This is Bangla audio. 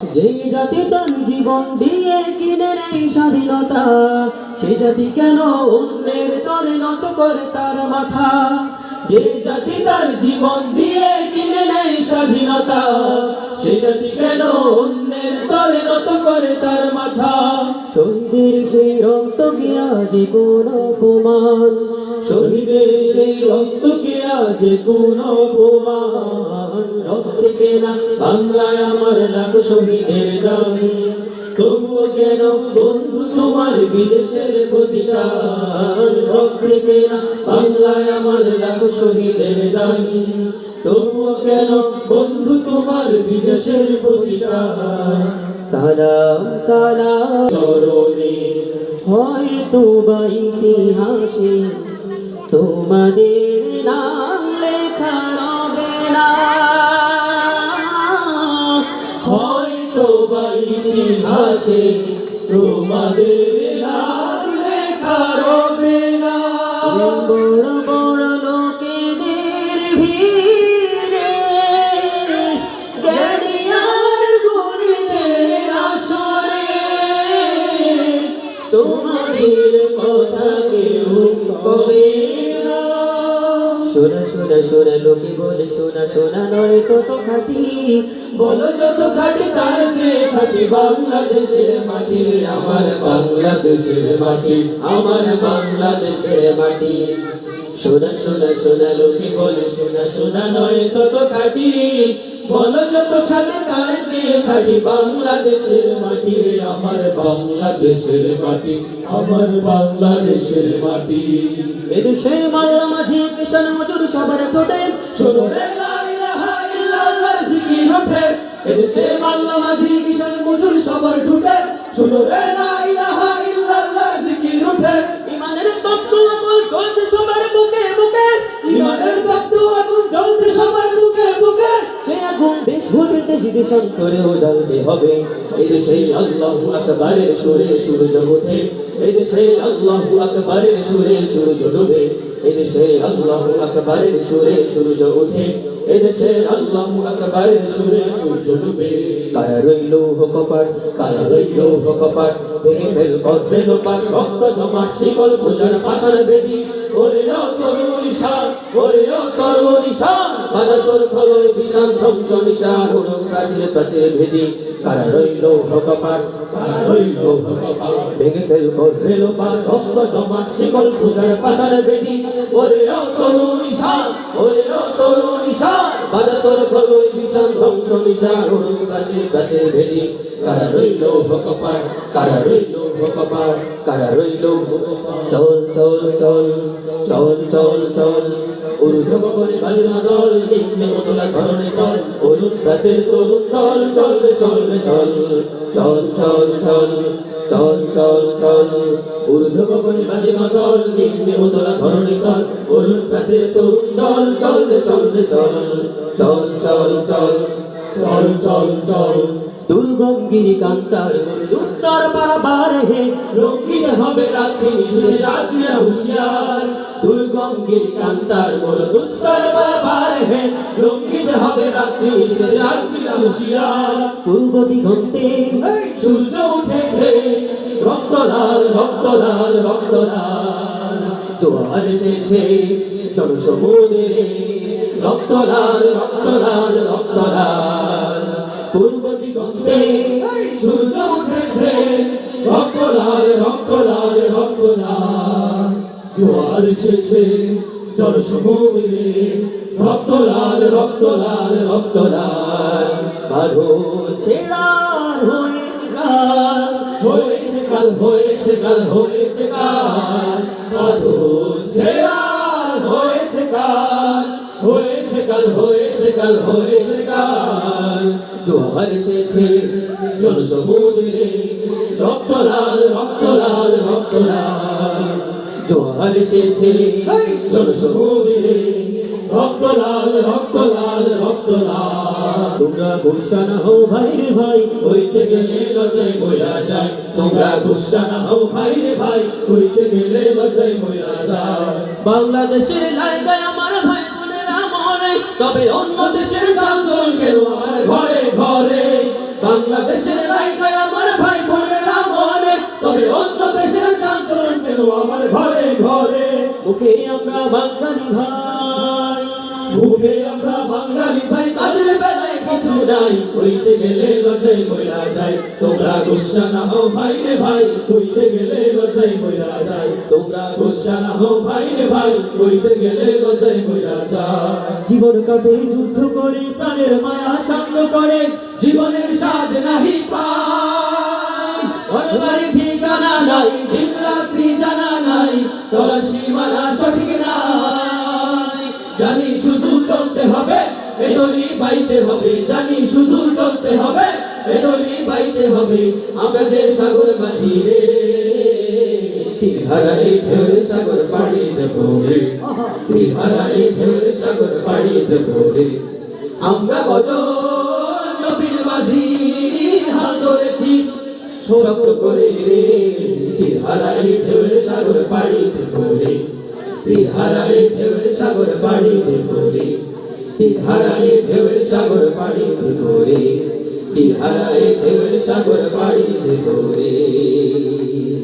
যে জাতি তার জীবন দিয়ে কিনে নেই স্বাধীনতা, সে জাতি কেন অন্যের তরে নত করে তার মাথা? যে জাতি তার জীবন দিয়ে কিনে নেই স্বাধীনতা, সে জাতি কেন অন্যের তরে নত করে তার মাথা? শহীদের সেই রক্ত কি আজ কোন অপমান? শহীদের সেই রক্ত কি আজ কোন অপমান? রক্তে কেনা বাংলায় আমার লাখ শহীদের দাম। তবুও কেন বন্ধু তোমার বিদেশের প্রতিকার? রক্তে কেনা বাংলায় আমার লাখ শহীদের দাম। তবুও কেন বন্ধু তোমার বিদেশের প্রতিকার? সালাম সালাম। চরণে হয়তো বা ইতিহাসে। তোমাদের নাম লেখা রবে না। হয়তো বা ইতিহাসে, তোমাদের নাম লেখা রবে না। শোনা শোনা শোনা, লোকে বলে শোনা শোনা নয় তত খাটি। বলো যত খাটি তার চেয়ে খাটি বাংলাদেশের মাটি, আমার বাংলাদেশের মাটি, আমার বাংলাদেশের মাটি। শোনা শোনা শোনা, লোকে বলে শোনা শোনা নয় তত খাটি। বলো যত সাথে তার চেয়ে খাটি বাংলাদেশের মাটি। আমার বাংলাদেশের মাটি আমার বাংলাদেশের মাটি। এদেশে মাল্লা মাঝি কিষান মজুর সবার ঠোঁটে। শোনো রে লা ইলাহা ইল্লাল্লাহর জিকির ওঠে। এদেশে মাল্লা মাঝি কিষান মজুর সবার ঠোঁটে। শোনো রে লা ভুলে করেও জানতে হবে। এদেশে আল্লাহু আকবারের সুরে সুর জগতে এদেশে আল্লাহু আকবারের সুরে সুর ডোবে এদেশে আল্লাহু আকবারের সুরে সূর্য ওঠে। এদেশে আল্লাহু আকবারের সুরে সূর্য ডুবে। কারা রইল কপাট, কারা রইল কপাট? ভেঙে ফেল করবে লোপাট, রক্ত জমাট, শিকল পূজার পাশার বেদি। ওরে ও তরুণ নিশান, ওরে ও তরুণ নিশান বাজা তোর ফলয় ভীষণ ধ্বংস নিশান উড়ুক প্রাচীর প্রাচীর ভেদি। কারা রইল কপাট রইল ভেঙে ফেল করবে লোপাট রক্ত জমাট শিকল পূজার পাশার বেদি। ওরে ও ওরে ও বাজা তোর ফলয় ভীষণ ধ্বংস নিশান উড়ুক প্রাচীর প্রাচীর ভেদি কারা রইল কপাট কারা রইল কপাট কারা রইল চল চল চল চল চল চল। ঊর্ধ্ব গগনে বাজনা দল নিম্নে মতলা ধরনে দল অরুণ রাতের তরুণ দল, চল চল চল। চল চল চল। চল চল চল। ঊর্ধ্ব গগনে বাজনা দল নিম্নে মতলা ধরনে দল অরুণ রাতের তরুণ চল চল রে চল। চল চল চল চল চল চল। দুর্গঙ্গিরি কান্তার দুস্তর পারাবার হে রঙ্গিন হবে রাত্রি নিশুরে যাত্রীরা হুঁশিয়ার। দুর্গঙ্গিরি কান্তার মোর দুস্তর পারাবার হে রঙ্গিন হবে রাত্রি নিশুরে যাত্রীরা হুঁশিয়ার। পূর্ব দিগন্তে সূর্য উঠেছে রক্ত লাল রক্ত লাল রক্ত লাল জোয়ার এসেছে জনসমুদ্রে রক্ত লাল রক্ত লাল রক্ত লাল পূর্ব দিগন্তে সূর্য উঠেছে। রক্ত লাল রক্ত লাল রক্ত লাল জোয়ার এসেছে জল সমুদ্রে। রক্ত লাল রক্ত লাল রক্ত লাল বাঁধো কাল হয়েছে কাল হয়েছে কাল হয়েছে কাল। বাঁধো ছেড়ার হয়েছে কাল। হয়েছে কাল হয়েছে কাল হয়েছে কাল। জোয়ার এসেছে জল সমুদ্রে। রক্ত লাল রক্ত লাল রক্ত লাল। জোয়ার এসেছে জল সমুদ্রে। রক্ত লাল রক্ত লাল রক্ত লাল তোমরা গুসা না হও ভাই রে ভাই, হইতে গেলে লজ্জায় মইরা যায়। তোমরা গুসা না হও ভাই রে ভাই, হইতে গেলে মইরা যায়। বাংলাদেশের লাইগায় আমার ভাই তবে অন্য দেশের চাঞ্চল কেন আমার ঘরে ঘরে। বাংলাদেশের লাইকায় আমার ভাই বোনেরা মরে, তবে অন্য দেশের চাঞ্চলন কেন আমার ঘরে ঘরে। মুখে আমরা বাঙালি ভাই। মুখে আমরা বাঙালি ভাই কাজের বেলায় কিছু নাই? কইতে গেলে লজ্জায় মইরা যায়। তোমরা গুসা না হও ভাই রে ভাই, কইতে গেলে লজ্জায় মইরা যায়। তোমরা গুসা না হও ভাই রে ভাই, কইতে গেলে লজ্জায় মইরা যায়। জীবন কাটে, যুদ্ধ করে, প্রাণের মায়া সাঙ্গ করে, জীবনের স্বাদ নাহি বাড়ি ঠিকানা নাই, দিন রাত্রি জানা নাই, চলার সীমানা বাইতে হবে, জানি শুধু চলতে হবে এদরি বাইতে হবে, আমরা যে সাগর মাঝি রে। তিহারাই ঢেউর সাগর পাড়ি দেবো রে। তিহারাই ঢেউর সাগর পাড়ি দেবো রে। আমরা কত নবীর মাঝি, হাল ধরেছি শক্ত করে রে। তিহারাই ঢেউর সাগর পাড়ি দেবো রে। তিহারাই ঢেউর সাগর পাড়ি দেবো রে। তিহারাই ঢেউয়ের সাগর পাড়ি দেবো রে তিহারাই ঢেউর সাগর পাড়ি দেবো রে